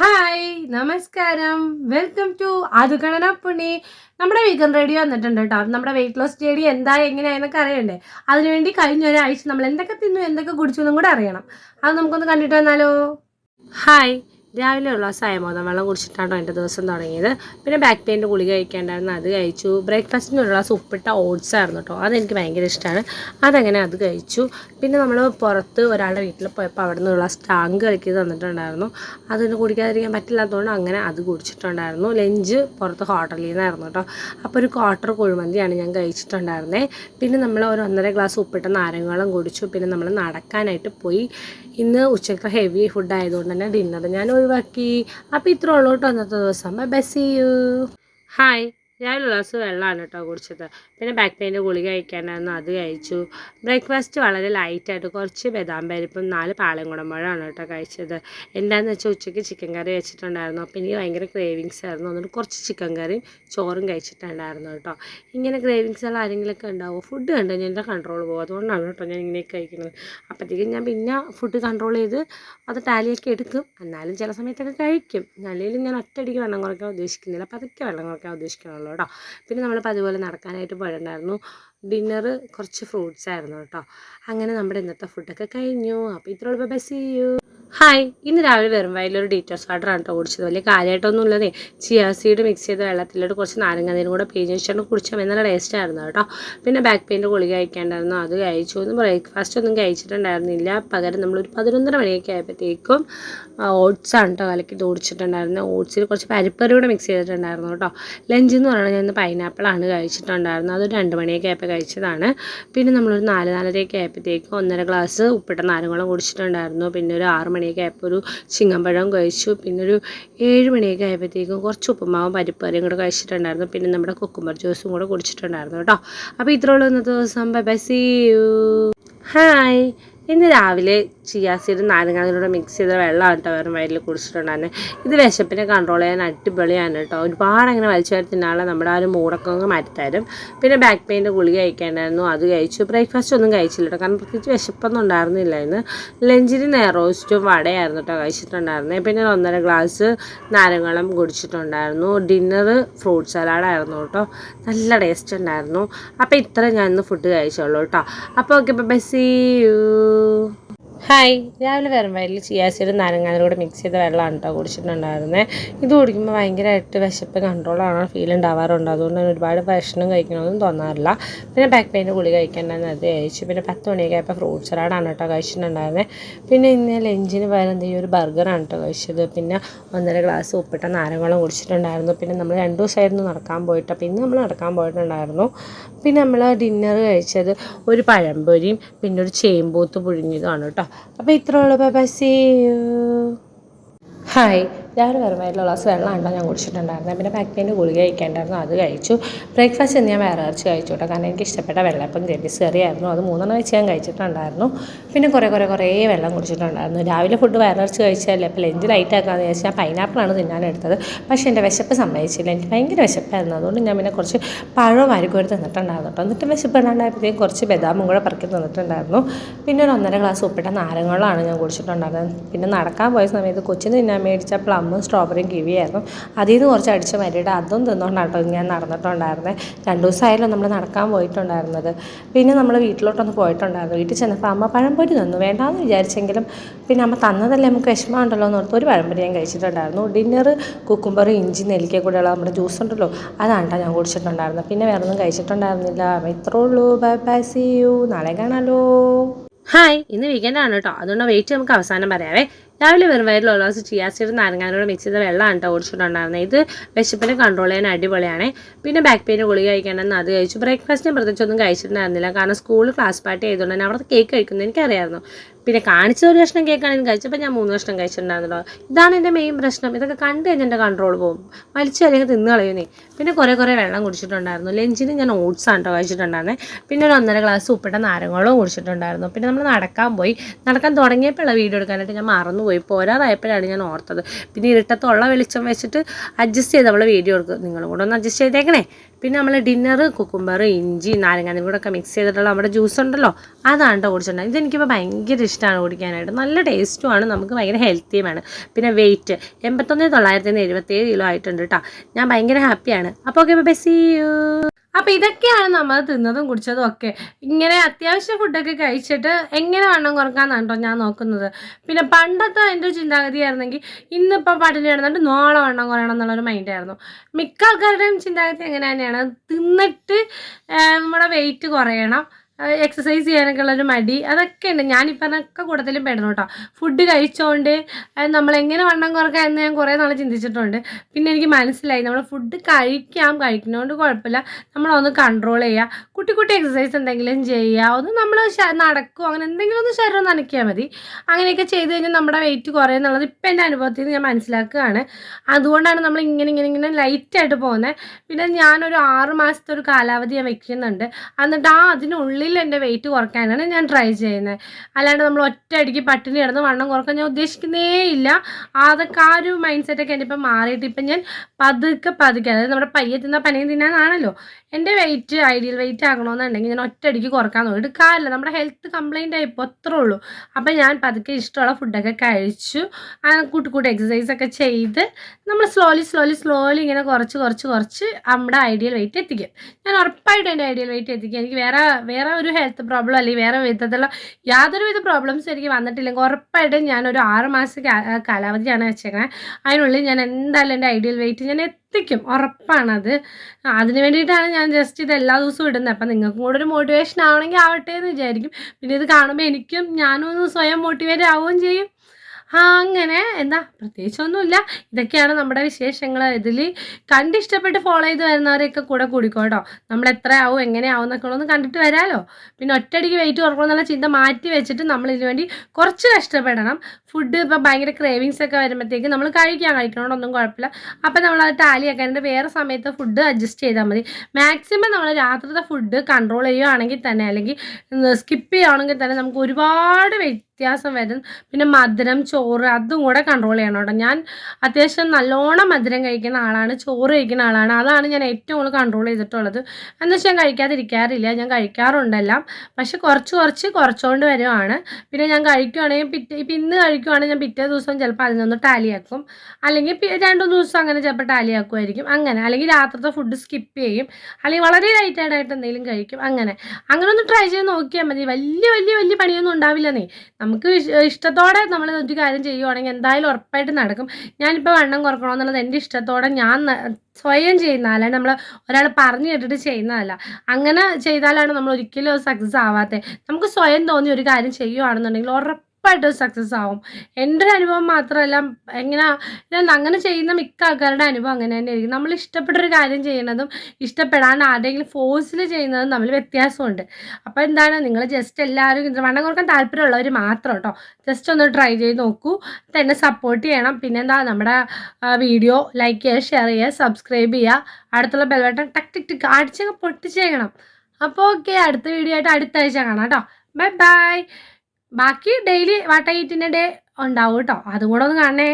Hi നമസ്കാരം. Welcome to അതുഗണന Punni നമ്മുടെ വീക്കൻ radio വന്നിട്ടുണ്ട് കേട്ടോ നമ്മുടെ വെയിറ്റ് ലോസ് ജേഡി എന്താ എങ്ങനെയായെന്നൊക്കെ അറിയണ്ടേ. അതിനുവേണ്ടി കഴിഞ്ഞ ഒരാഴ്ച നമ്മൾ എന്തൊക്കെ തിന്നു എന്തൊക്കെ കുടിച്ചു എന്നും കൂടെ അറിയണം. അത് നമുക്കൊന്ന് കണ്ടിട്ട് വന്നാലോ? ഹായ്. രാവിലെ ഉള്ള സായമോദം വെള്ളം കുടിച്ചിട്ടാണോ എന്റെ ദിവസം തുടങ്ങിയത്. പിന്നെ ബാക്ക് പെയിന്റെ ഗുളിക കഴിക്കേണ്ടായിരുന്നു അത് കഴിച്ചു. ബ്രേക്ക്ഫാസ്റ്റിനുള്ള ഉപ്പിട്ട ഓട്സ് ആയിരുന്നു കേട്ടോ അതെനിക്ക് ഭയങ്കര ഇഷ്ടമാണ് അതങ്ങനെ അത് കഴിച്ചു. പിന്നെ നമ്മൾ പുറത്ത് ഒരാളുടെ വീട്ടിൽ പോയപ്പോൾ അവിടെ നിന്നുള്ള സ്റ്റാങ്ക് കളിക്ക് തന്നിട്ടുണ്ടായിരുന്നു. അതൊന്നും കുടിക്കാതിരിക്കാൻ പറ്റില്ലാത്തതുകൊണ്ട് അങ്ങനെ അത് കുടിച്ചിട്ടുണ്ടായിരുന്നു. ലഞ്ച് പുറത്ത് ഹോട്ടലിൽ നിന്നായിരുന്നു കേട്ടോ അപ്പോൾ ഒരു ക്വാർട്ടർ കുഴിമന്തിയാണ് ഞാൻ കഴിച്ചിട്ടുണ്ടായിരുന്നത് പിന്നെ നമ്മൾ ഒരു ഒന്നര ഗ്ലാസ് ഉപ്പിട്ട നാരങ്ങളും കുടിച്ചു. പിന്നെ നമ്മൾ നടക്കാനായിട്ട് പോയി. ഇന്ന് ഉച്ചയ്ക്ക് ഹെവി ഫുഡ് ആയതുകൊണ്ട് തന്നെ ഡിന്നർ ഞാൻ ഒഴിവാക്കി. അപ്പോൾ ഇത്ര ഉള്ളോട്ട് അന്നത്തെ ദിവസം. ബൈ ചെയ്യൂ ഹായ് ഒരു ഗ്ലാസ് വെള്ളമാണ് കേട്ടോ കുടിച്ചത്. പിന്നെ ബാക്ക് പെയിന്റെ ഗുളിക കഴിക്കാനായിരുന്നു അത് കഴിച്ചു. ബ്രേക്ക്ഫാസ്റ്റ് വളരെ ലൈറ്റായിട്ട് കുറച്ച് ബദാം പരിപ്പും നാല് പാളയംകുടമ്പഴമാണ് കേട്ടോ കഴിച്ചത്. എന്താണെന്ന് വെച്ചാൽ ഉച്ചയ്ക്ക് ചിക്കൻ കറി വെച്ചിട്ടുണ്ടായിരുന്നു. അപ്പോൾ എനിക്ക് ഭയങ്കര ക്രേവിങ്സ് ആയിരുന്നു. അതുകൊണ്ട് കുറച്ച് ചിക്കൻ കറിയും ചോറും കഴിച്ചിട്ടുണ്ടായിരുന്നു കേട്ടോ. ഇങ്ങനെ ക്രേവിങ്സ് ഉള്ള ആരെങ്കിലുമൊക്കെ ഉണ്ടാവും? ഫുഡ് കണ്ടു ഞാൻ എന്റെ കൺട്രോൾ പോകും. അതുകൊണ്ടാണ് കേട്ടോ ഞാൻ ഇങ്ങനെയൊക്കെ കഴിക്കുന്നത്. അപ്പോഴത്തേക്കും ഞാൻ പിന്നെ ഫുഡ് കൺട്രോൾ ചെയ്ത് അത് ടാലിയൊക്കെ എടുക്കും. എന്നാലും ചില സമയത്തൊക്കെ കഴിക്കും. അല്ലെങ്കിലും ഞാൻ ഒറ്റയടിക്ക് വെള്ളം കുറയ്ക്കാൻ ഉദ്ദേശിക്കുന്നില്ല. പതുക്കെ വെള്ളം കുറയ്ക്കാൻ ഉദ്ദേശിക്കുന്നുള്ളൂ കേട്ടോ. പിന്നെ നമ്മളിപ്പോൾ അതുപോലെ നടക്കാനായിട്ട് പോയിട്ടുണ്ടായിരുന്നു. ഡിന്നർ കുറച്ച് ഫ്രൂട്ട്സ് ആയിരുന്നു കേട്ടോ. അങ്ങനെ നമ്മുടെ ഇന്നത്തെ ഫുഡൊക്കെ കഴിഞ്ഞു. അപ്പോൾ ഇത്രയുള്ള ബൈ ചെയ്യൂ ഹായ് ഇന്ന് രാവിലെ വെറും വയലൊരു ഡീറ്റോസ് വാട്ടർ ആണ് കേട്ടോ കുടിച്ചത്. വലിയ കാര്യമായിട്ടൊന്നും ഇല്ലതേ ചിയാ സീഡ് മിക്സ് ചെയ്ത വെള്ളത്തിലോട്ട് കുറച്ച് നാരങ്ങ നീരും കൂടെ പിഴിഞ്ഞ് വെച്ചിട്ട് കുടിച്ചാൽ നല്ല ടേസ്റ്റ് ആയിരുന്നു കേട്ടോ. പിന്നെ ബാക്ക് പെയിന്റെ ഗുളിക കഴിക്കാണ്ടായിരുന്നു. അത് കഴിച്ചു. ഒന്ന് ബ്രേക്ക്ഫാസ്റ്റ് ഒന്നും കഴിച്ചിട്ടുണ്ടായിരുന്നില്ല. പകരം നമ്മളൊരു പതിനൊന്നര മണിയൊക്കെ ആയപ്പോഴത്തേക്കും ഓട്സ് ആണ് കേട്ടോ കലക്കിട്ട് ഓടിച്ചിട്ടുണ്ടായിരുന്നത് ഓട്സിൽ കുറച്ച് പരിപ്പറി കൂടെ മിക്സ് ചെയ്തിട്ടുണ്ടായിരുന്നു കേട്ടോ. ലഞ്ച് എന്ന് പറയുന്നത് ഞാൻ പൈനാപ്പിളാണ് കഴിച്ചിട്ടുണ്ടായിരുന്നത്. അത് രണ്ട് മണിയൊക്കെ ആയപ്പോൾ കഴിച്ചതാണ്. പിന്നെ നമ്മളൊരു നാല് നാലരയൊക്കെ ആയപ്പോഴത്തേക്കും ഒന്നര ഗ്ലാസ് ഉപ്പിട്ട നാരങ്ങളും കുടിച്ചിട്ടുണ്ടായിരുന്നു. പിന്നെ ഒരു ആറ് മണിയൊക്കെ ആയപ്പോൾ ഒരു ചിങ്ങമ്പഴം കഴിച്ചു. പിന്നെ ഒരു ഏഴ് മണിയൊക്കെ ആയപ്പോഴത്തേക്കും കുറച്ച് ഉപ്പുമാവും പരിപ്പറിയും കൂടെ കഴിച്ചിട്ടുണ്ടായിരുന്നു. പിന്നെ നമ്മുടെ കുക്കുമ്പർ ജ്യൂസും കൂടെ കുടിച്ചിട്ടുണ്ടായിരുന്നു കേട്ടോ. അപ്പോൾ ഇത്രയുള്ള ഇന്നത്തെ ദിവസം. Bye bye see you hi ഇന്ന് രാവിലെ ചിയാസീഡ് നാരങ്ങാതിലൂടെ മിക്സ് ചെയ്ത വെള്ളമാണ് കേട്ടോ വെറും വയലിൽ കുടിച്ചിട്ടുണ്ടായിരുന്നത് ഇത് വിശപ്പിനെ കൺട്രോൾ ചെയ്യാൻ അടിപൊളിയാണ് കേട്ടോ ഒരുപാട് അങ്ങനെ വലിച്ചു വരുത്തിനാളെ നമ്മുടെ ആ ഒരു മൂടൊക്കെ അങ്ങ് പിന്നെ ബാക്ക് പെയിന്റെ ഗുളിക കഴിക്കേണ്ടായിരുന്നു. അത് കഴിച്ചു. ബ്രേക്ക്ഫാസ്റ്റ് ഒന്നും കഴിച്ചില്ല കേട്ടോ കാരണം പ്രത്യേകിച്ച് വിശപ്പൊന്നും ഉണ്ടായിരുന്നില്ല ഇന്ന് ലഞ്ചിന് നെറോസ്റ്റും വടയായിരുന്നു കേട്ടോ കഴിച്ചിട്ടുണ്ടായിരുന്നത് പിന്നെ ഒന്നര ഗ്ലാസ് നാരങ്ങളും കുടിച്ചിട്ടുണ്ടായിരുന്നു. ഡിന്നർ ഫ്രൂട്ട് സലാഡായിരുന്നു കേട്ടോ നല്ല ടേസ്റ്റ് ഉണ്ടായിരുന്നു. അപ്പോൾ ഇത്ര ഞാൻ ഇന്ന് ഫുഡ് കഴിച്ചോളൂ കേട്ടോ അപ്പോൾ okay bye see you hi. രാവിലെ വെറും വയലിൽ ചിയാസിയുടെ നാരങ്ങാനും കൂടെ മിക്സ് ചെയ്ത വെള്ളമാണ് കേട്ടോ കുടിച്ചിട്ടുണ്ടായിരുന്നത് ഇത് കുടിക്കുമ്പോൾ ഭയങ്കരമായിട്ട് വിശപ്പ് കൺട്രോളാണ് ഫീൽ ഉണ്ടാവാറുണ്ട്. അതുകൊണ്ട് തന്നെ ഒരുപാട് ഭക്ഷണം കഴിക്കണമെന്നും തോന്നാറില്ല. പിന്നെ ബാക്ക് പെയിന്റെ ഗുളി കഴിക്കേണ്ടതെന്ന് അത് കഴിച്ചു. പിന്നെ പത്ത് മണിയൊക്കെ ആയപ്പോൾ ഫ്രൂട്ട് സലാഡാണ് കേട്ടോ കഴിച്ചിട്ടുണ്ടായിരുന്നത് പിന്നെ ഇന്ന് ലഞ്ചിന് പകരം എന്തെങ്കിലും ഒരു ബർഗറാണ് കേട്ടോ കഴിച്ചത്. പിന്നെ ഒന്നര ഗ്ലാസ് ഉപ്പിട്ട നാരങ്ങളും കുടിച്ചിട്ടുണ്ടായിരുന്നു. പിന്നെ നമ്മൾ രണ്ട് ദിവസമായിരുന്നു നടക്കാൻ പോയിട്ട്. അപ്പോൾ ഇന്ന് നമ്മൾ നടക്കാൻ പോയിട്ടുണ്ടായിരുന്നു. പിന്നെ നമ്മൾ ഡിന്നർ കഴിച്ചത് ഒരു പഴംപൊരിയും പിന്നെ ഒരു ചേമ്പൂത്ത് പുഴുങ്ങിയതാണ് കേട്ടോ. അപ്പോൾ ഇത്രയുള്ളൂ bye bye see you hi രാവിലെ വയറ്റിൽ ഗ്ലാസ് വെള്ളമാണല്ലോ ഞാൻ കുടിച്ചിട്ടുണ്ടായിരുന്നത് പിന്നെ ബാക്ക് പെയിന്റെ ഗുളിക കഴിക്കേണ്ടായിരുന്നു അത് കഴിച്ചു. ബ്രേക്ക്ഫാസ്റ്റ് ഞാൻ വേറെ ഇറച്ചി കഴിച്ചു കേട്ടോ കാരണം എനിക്ക് ഇഷ്ടപ്പെട്ട വെള്ളപ്പം ജെബിസ് കറിയായിരുന്നു. അത് മൂന്നെണ്ണം വെച്ച് ഞാൻ കഴിച്ചിട്ടുണ്ടായിരുന്നു. പിന്നെ കുറേ കുറേ കുറേ വെള്ളം കുടിച്ചിട്ടുണ്ടായിരുന്നു. രാവിലെ ഫുഡ് വേറെ ഇറച്ചി കഴിച്ചാലേ അപ്പോൾ ലഞ്ച് ലൈറ്റ് ആക്കാമെന്ന് ഞാൻ പൈനാപ്പിളാണ് തിന്നാനെടുത്തത് പക്ഷേ എന്റെ വിശപ്പ് സമ്മതിച്ചില്ല. എനിക്ക് ഭയങ്കര വിശപ്പായിരുന്നു. അതുകൊണ്ട് ഞാൻ പിന്നെ കുറച്ച് പഴവും അരിക്കോരി തിന്നിട്ടുണ്ടായിരുന്നു കേട്ടോ. എന്നിട്ട് വിശപ്പ് ഇടാണ്ടായപ്പോഴത്തേക്കും കുറച്ച് ബദാമും കൂടെ പറക്കി തിന്നിട്ടുണ്ടായിരുന്നു. പിന്നെ ഒരു ഒന്നര ഗ്ലാസ് ഉപ്പിട്ട നാരങ്ങളാണ് ഞാൻ കുടിച്ചിട്ടുണ്ടായിരുന്നത്. പിന്നെ നടക്കാൻ പോയ സമയത്ത് കൊച്ചിന് തിന്നാൻ മേടിച്ച പ്ലമ്മും സ്ട്രോബെറിയും കിവിയായിരുന്നു അതിൽ നിന്ന് കുറച്ച് അടിച്ച് മരിയുടെ അതും തിന്നുകൊണ്ടാട്ടോ ഞാൻ നടന്നിട്ടുണ്ടായിരുന്നത് രണ്ട് ദിവസമായാലും നമ്മൾ നടക്കാൻ പോയിട്ടുണ്ടായിരുന്നത്. പിന്നെ നമ്മൾ വീട്ടിലോട്ടൊന്ന് പോയിട്ടുണ്ടായിരുന്നു. വീട്ടിൽ ചെന്നപ്പോൾ അമ്മ പഴംപൊരി തന്നു. വേണ്ടാന്ന് വിചാരിച്ചെങ്കിലും പിന്നെ അമ്മ തന്നതല്ലേ നമുക്ക് വിഷമമുണ്ടല്ലോ എന്ന് ഓർത്ത് ഒരു പഴംപൊരി ഞാൻ കഴിച്ചിട്ടുണ്ടായിരുന്നു. ഡിന്നർ കുക്കുംബർ ഇഞ്ചി നെല്ലിക്ക കൂടെയുള്ള നമ്മുടെ ജ്യൂസ് ഉണ്ടല്ലോ അതാണ് ഞാൻ കുടിച്ചിട്ടുണ്ടായിരുന്നത് പിന്നെ വേറെ ഒന്നും കഴിച്ചിട്ടുണ്ടായിരുന്നില്ല ഇത്രേ ഉള്ളൂ. ബൈ ബൈ യു നാളെ കാണാലോ. ഹായ് ഇന്ന് വീക്കെൻഡാണ് കേട്ടോ. അതുകൊണ്ട് വെയിറ്റ് നമുക്ക് അവസാനം പറയാവേ. രാവിലെ വെറും വയറിൽ ഒരു ഗ്ലാസ് ചിയാസീഡ് നാരങ്ങാനോട് മിക്സ് ചെയ്ത വെള്ളമാണ് കേട്ടോ ഇത് വിശപ്പിനെ കൺട്രോൾ ചെയ്യാൻ അടിപൊളിയാണ്. പിന്നെ ബാക്ക് പെയിൻ ഗുളിക കഴിക്കണമെന്ന് അത് കഴിച്ചു. ബ്രേക്ക്ഫാസ്റ്റിന് പ്രത്യേകിച്ചൊന്നും കഴിച്ചിട്ടുണ്ടായിരുന്നില്ല. കാരണം സ്കൂളിൽ ക്ലാസ് പാർട്ടി ആയതുകൊണ്ട് തന്നെ അവിടെ കേക്ക് കഴിക്കുന്നത് എനിക്കറിയായിരുന്നു പിന്നെ കാണിച്ചത് ഒരു കഷ്ണം കേക്കാണ് എനിക്ക് കഴിച്ചപ്പോൾ ഞാൻ മൂന്ന് കഷ്ണം കഴിച്ചിട്ടുണ്ടായിരുന്നല്ലോ. ഇതാണ് എന്റെ മെയിൻ പ്രശ്നം. ഇതൊക്കെ കണ്ടു കഴിഞ്ഞാൽ എന്റെ കൺട്രോൾ പോകും. വലിച്ചു അല്ലെങ്കിൽ തിന്ന് കളയുന്നേ പിന്നെ കുറേ കുറേ വെള്ളം കുടിച്ചിട്ടുണ്ടായിരുന്നു. ലഞ്ചിന് ഞാൻ ഓട്സ് ആണ് കേട്ടോ കഴിച്ചിട്ടുണ്ടായിരുന്നത് പിന്നെ ഒരു ഒന്നര ഗ്ലാസ് ഉപ്പിട്ട നാരങ്ങളും കുടിച്ചിട്ടുണ്ടായിരുന്നു. പിന്നെ നമ്മൾ നടക്കാൻ പോയി. നടക്കാൻ തുടങ്ങിയപ്പോഴുള്ള വീഡിയോ എടുക്കാനായിട്ട് ഞാൻ മറന്നുപോയി. പോരാതായപ്പോഴാണ് ഞാൻ ഓർത്തത്. പിന്നെ ഇരുട്ടത്തുള്ള വെളിച്ചം വെച്ചിട്ട് അഡ്ജസ്റ്റ് ചെയ്ത് നമ്മൾ വീഡിയോ എടുക്കും. നിങ്ങളും കൂടെ ഒന്ന് അഡ്ജസ്റ്റ് ചെയ്തേക്കണേ. പിന്നെ നമ്മൾ ഡിന്നർ കുക്കുംബർ ഇഞ്ചി നാരങ്ങാനും കൂടെ ഒക്കെ മിക്സ് ചെയ്തിട്ടുള്ള നമ്മുടെ ജ്യൂസ് ഉണ്ടല്ലോ. അതാണ് കേട്ടോ കുടിച്ചിട്ടുണ്ടായിരുന്നത്. ഇതെനിക്കിപ്പോൾ ഭയങ്കര ഇഷ്ടം. ഇഷ്ടമാണ് കുടിക്കാനായിട്ട്. നല്ല ടേസ്റ്റുമാണ് നമുക്ക് ഭയങ്കര ഹെൽത്തിയുമാണ്. പിന്നെ വെയിറ്റ് എൺപത്തൊന്ന് തൊള്ളായിരത്തി എഴുപത്തേഴ് കിലോ ആയിട്ടുണ്ട് കേട്ടോ ഞാൻ ഭയങ്കര ഹാപ്പിയാണ്. അപ്പോൾ ഓക്കെ ബൈ സി അപ്പോൾ ഇതൊക്കെയാണ് നമ്മൾ തിന്നതും കുടിച്ചതും ഒക്കെ. ഇങ്ങനെ അത്യാവശ്യം ഫുഡൊക്കെ കഴിച്ചിട്ട് എങ്ങനെ വണ്ണം കുറക്കാന്നാണ് കേട്ടോ ഞാൻ നോക്കുന്നത്. പിന്നെ പണ്ടത്തെ എന്റെ ചിന്താഗതിയായിരുന്നെങ്കിൽ ഇന്നിപ്പോൾ പട്ടിണി കിടന്നിട്ട് നോളെ വണ്ണം കുറയണം എന്നുള്ളൊരു മൈൻഡായിരുന്നു മിക്ക ആൾക്കാരുടെയും ചിന്താഗതി എങ്ങനെ തന്നെയാണ്. തിന്നിട്ട് നമ്മുടെ വെയിറ്റ് കുറയണം. എക്സസൈസ് ചെയ്യാനൊക്കെ ഉള്ളൊരു മടി. അതൊക്കെ ഉണ്ട്. ഞാൻ ഈ കൂട്ടത്തിലും പെടണം കേട്ടോ. ഫുഡ് കഴിച്ചുകൊണ്ട് നമ്മൾ എങ്ങനെ വണ്ണം കുറക്കാം എന്ന് ഞാൻ കുറേ നാൾ ചിന്തിച്ചിട്ടുണ്ട്. പിന്നെ എനിക്ക് മനസ്സിലായി നമ്മൾ ഫുഡ് കഴിക്കാം കഴിക്കുന്നതുകൊണ്ട് കുഴപ്പമില്ല. നമ്മളൊന്ന് കൺട്രോൾ ചെയ്യുക കുട്ടി കുട്ടി എക്സസൈസ് എന്തെങ്കിലും ചെയ്യുക ഒന്ന് നമ്മൾ നടക്കും അങ്ങനെ എന്തെങ്കിലും ഒന്ന് ശരീരം നനയ്ക്കിയാൽ മതി. അങ്ങനെയൊക്കെ ചെയ്ത് കഴിഞ്ഞാൽ നമ്മുടെ വെയിറ്റ് കുറയുന്നുള്ളത് ഇപ്പം എന്റെ അനുഭവത്തിൽ നിന്ന് ഞാൻ മനസ്സിലാക്കുകയാണ്. അതുകൊണ്ടാണ് നമ്മൾ ഇങ്ങനെ ഇങ്ങനെ ഇങ്ങനെ ലൈറ്റായിട്ട് പോകുന്നത് പിന്നെ ഞാനൊരു ആറ് മാസത്തെ ഒരു കാലാവധി ഞാൻ വെക്കുന്നുണ്ട്. എന്നിട്ട് ആ അതിനുള്ളിൽ എന്റെ വെയിറ്റ് കുറയ്ക്കാനാണ് ഞാൻ ട്രൈ ചെയ്യുന്നത് അല്ലാണ്ട് നമ്മൾ ഒറ്റ അടിക്ക് പട്ടിണി കിടന്ന് വണ്ണം കുറയ്ക്കാൻ ഞാൻ ഉദ്ദേശിക്കുന്നേ ഇല്ല. അതൊക്കെ ആ ഒരു മൈൻഡ് സെറ്റൊക്കെ എന്റെ ഇപ്പം മാറിയിട്ട് ഇപ്പം ഞാൻ പതുക്കെ പതുക്കെ അതായത് നമ്മുടെ പയ്യെ തിന്ന പനയും തിന്നാനാണല്ലോ. എന്റെ വെയിറ്റ് ഐഡിയൽ വെയിറ്റ് ആകണമെന്നുണ്ടെങ്കിൽ ഞാൻ ഒറ്റയടിക്ക് കുറയ്ക്കാൻ നോക്കിയിട്ട് കാര്യമില്ല നമ്മുടെ ഹെൽത്ത് കംപ്ലൈന്റ് ആയിപ്പോൾ അത്രേ ഉള്ളൂ. അപ്പം ഞാൻ പതുക്കെ ഇഷ്ടമുള്ള ഫുഡൊക്കെ കഴിച്ചു. ആ കൂട്ടി കൂട്ടി എക്സസൈസ് ഒക്കെ ചെയ്ത് നമ്മൾ സ്ലോലി സ്ലോലി സ്ലോലി ഇങ്ങനെ കുറച്ച് കുറച്ച് കുറച്ച് നമ്മുടെ ഐഡിയൽ വെയിറ്റ് എത്തിക്കും. ഞാൻ ഉറപ്പായിട്ടും എന്റെ ഐഡിയൽ വെയിറ്റ് എത്തിക്കും. എനിക്ക് വേറെ വേറെ ഒരു ഹെൽത്ത് പ്രോബ്ലം അല്ലെങ്കിൽ വേറെ വിധത്തിലുള്ള യാതൊരു വിധ പ്രോബ്ലംസ് എനിക്ക് വന്നിട്ടില്ലെങ്കിൽ ഉറപ്പായിട്ടും ഞാനൊരു ആറ് മാസം കാലാവധിയാണ് വെച്ചേക്കണേ. അതിനുള്ളിൽ ഞാൻ എന്തായാലും എന്റെ ഐഡിയൽ വെയിറ്റ് ഞാൻ എത്തിക്കും ഉറപ്പാണത്. അതിന് വേണ്ടിയിട്ടാണ് ഞാൻ ജസ്റ്റ് ഇത് എല്ലാ ദിവസവും ഇടുന്നത്. അപ്പം നിങ്ങൾക്കും കൂടെ ഒരു മോട്ടിവേഷൻ ആവണമെങ്കിൽ ആവട്ടെ എന്ന് വിചാരിക്കും. പിന്നെ ഇത് കാണുമ്പോൾ എനിക്കും ഞാനും ഒന്ന് സ്വയം മോട്ടിവേറ്റ് ആവുകയും ചെയ്യും. ആ അങ്ങനെ. എന്താ പ്രത്യേകിച്ചൊന്നുമില്ല. ഇതൊക്കെയാണ് നമ്മുടെ വിശേഷങ്ങൾ ഇതിൽ കണ്ടിഷ്ടപ്പെട്ട് ഫോളോ ചെയ്ത് വരുന്നവരെയൊക്കെ കൂടെ കൂടിക്കോട്ടോ നമ്മൾ എത്ര ആവും എങ്ങനെയാവും എന്നൊക്കെ ഉള്ളതൊന്ന് കണ്ടിട്ട് വരാമല്ലോ പിന്നെ ഒറ്റയടിക്ക് വെയിറ്റ് കുറക്കണം എന്നുള്ള ചിന്ത മാറ്റി വെച്ചിട്ട് നമ്മൾ ഇതിനു വേണ്ടി കുറച്ച് കഷ്ടപ്പെടണം. ഫുഡ് ഇപ്പോൾ ഭയങ്കര ക്രേവിങ്സ് ഒക്കെ വരുമ്പോഴത്തേക്ക് നമ്മൾ കഴിക്കാൻ കഴിക്കണോണ്ടൊന്നും കുഴപ്പമില്ല. അപ്പം നമ്മൾ ടാലി ആക്കാണ്ട് വേറെ സമയത്ത് ഫുഡ് അഡ്ജസ്റ്റ് ചെയ്താൽ മതി. മാക്സിമം നമ്മൾ രാത്രിത്തെ ഫുഡ് കൺട്രോൾ ചെയ്യുകയാണെങ്കിൽ തന്നെ അല്ലെങ്കിൽ സ്കിപ്പ് ചെയ്യുകയാണെങ്കിൽ തന്നെ നമുക്ക് ഒരുപാട് വ്യത്യാസം വരും. പിന്നെ മധുരം ചോറ് അതും കൂടെ കൺട്രോൾ ചെയ്യണം കേട്ടോ. ഞാൻ അത്യാവശ്യം നല്ലോണം മധുരം കഴിക്കുന്ന ആളാണ് ചോറ് കഴിക്കുന്ന ആളാണ്. അതാണ് ഞാൻ ഏറ്റവും കൂടുതൽ കൺട്രോൾ ചെയ്തിട്ടുള്ളത്. എന്നുവെച്ചാൽ ഞാൻ കഴിക്കാതിരിക്കാറില്ല. ഞാൻ കഴിക്കാറുണ്ടെല്ലാം പക്ഷെ കുറച്ച് കുറച്ച് കുറച്ചുകൊണ്ട് വരുവാണ്. പിന്നെ ഞാൻ കഴിക്കുവാണെങ്കിൽ പിറ്റേ ഇപ്പം ഇന്ന് കഴിക്കുവാണെങ്കിൽ ഞാൻ പിറ്റേ ദിവസം ചിലപ്പോൾ അതിനൊന്ന് ടാലിയാക്കും അല്ലെങ്കിൽ രണ്ടു ദിവസം അങ്ങനെ ചിലപ്പോൾ ടാലിയാക്കുമായിരിക്കും അങ്ങനെ. അല്ലെങ്കിൽ രാത്രിത്തെ ഫുഡ് സ്കിപ്പ് ചെയ്യും. അല്ലെങ്കിൽ വളരെ ലൈറ്റായിട്ട് എന്തെങ്കിലും കഴിക്കും. അങ്ങനെ. അങ്ങനെ ഒന്ന് ട്രൈ ചെയ്ത് നോക്കിയാൽ മതി. വലിയ വലിയ വലിയ പണിയൊന്നും ഉണ്ടാവില്ല നീ. നമുക്ക് ഇഷ്ടത്തോടെ നമ്മൾ ഒരു കാര്യം ചെയ്യുവാണെങ്കിൽ എന്തായാലും ഉറപ്പായിട്ട് നടക്കും. ഞാനിപ്പോൾ വണ്ണം കുറക്കണമെന്നുള്ളത് എന്റെ ഇഷ്ടത്തോടെ ഞാൻ സ്വയം ചെയ്യുന്നതല്ല. നമ്മൾ ഒരാൾ പറഞ്ഞു കേട്ടിട്ട് ചെയ്യുന്നതല്ല. അങ്ങനെ ചെയ്താലാണ് നമ്മൾ ഒരിക്കലും സക്സസ് ആവാത്തത് നമുക്ക് സ്വയം തോന്നി ഒരു കാര്യം ചെയ്യുവാണെന്നുണ്ടെങ്കിൽ ഉറപ്പായിട്ടും സക്സസ് ആവും. എന്റെ ഒരു അനുഭവം മാത്രമല്ല എങ്ങനെ അങ്ങനെ ചെയ്യുന്ന മിക്ക ആൾക്കാരുടെ അനുഭവം അങ്ങനെ തന്നെ ആയിരിക്കും നമ്മൾ ഇഷ്ടപ്പെട്ടൊരു കാര്യം ചെയ്യുന്നതും ഇഷ്ടപ്പെടാൻ ആരെങ്കിലും ഫോഴ്സിൽ ചെയ്യുന്നതും തമ്മിൽ വ്യത്യാസമുണ്ട്. അപ്പോൾ എന്താണ് നിങ്ങൾ ജസ്റ്റ് എല്ലാവരും വണ്ണം കുറയ്ക്കാൻ താല്പര്യമുള്ളവർ മാത്രം കേട്ടോ. ജസ്റ്റ് ഒന്ന് ട്രൈ ചെയ്ത് നോക്കൂ. തന്നെ സപ്പോർട്ട് ചെയ്യണം. പിന്നെന്താ നമ്മുടെ വീഡിയോ ലൈക്ക് ചെയ്യുക ഷെയർ ചെയ്യുക സബ്സ്ക്രൈബ് ചെയ്യുക. അടുത്തുള്ള ബെൽബട്ടൺ ടക്ക് ടിക് ടിക്ക് അടിച്ചൊക്കെ പൊട്ടിച്ചേക്കണം. അപ്പോൾ ഓക്കെ അടുത്ത വീഡിയോ ആയിട്ട് അടുത്ത ആഴ്ച കാണാം കേട്ടോ. ബൈ ബൈ ബാക്കി ഡെയിലി വാട്ട ഈറ്റിന്റെ ഡേ ഉണ്ടാവും കേട്ടോ അതും കൂടെ ഒന്ന് കാണണേ.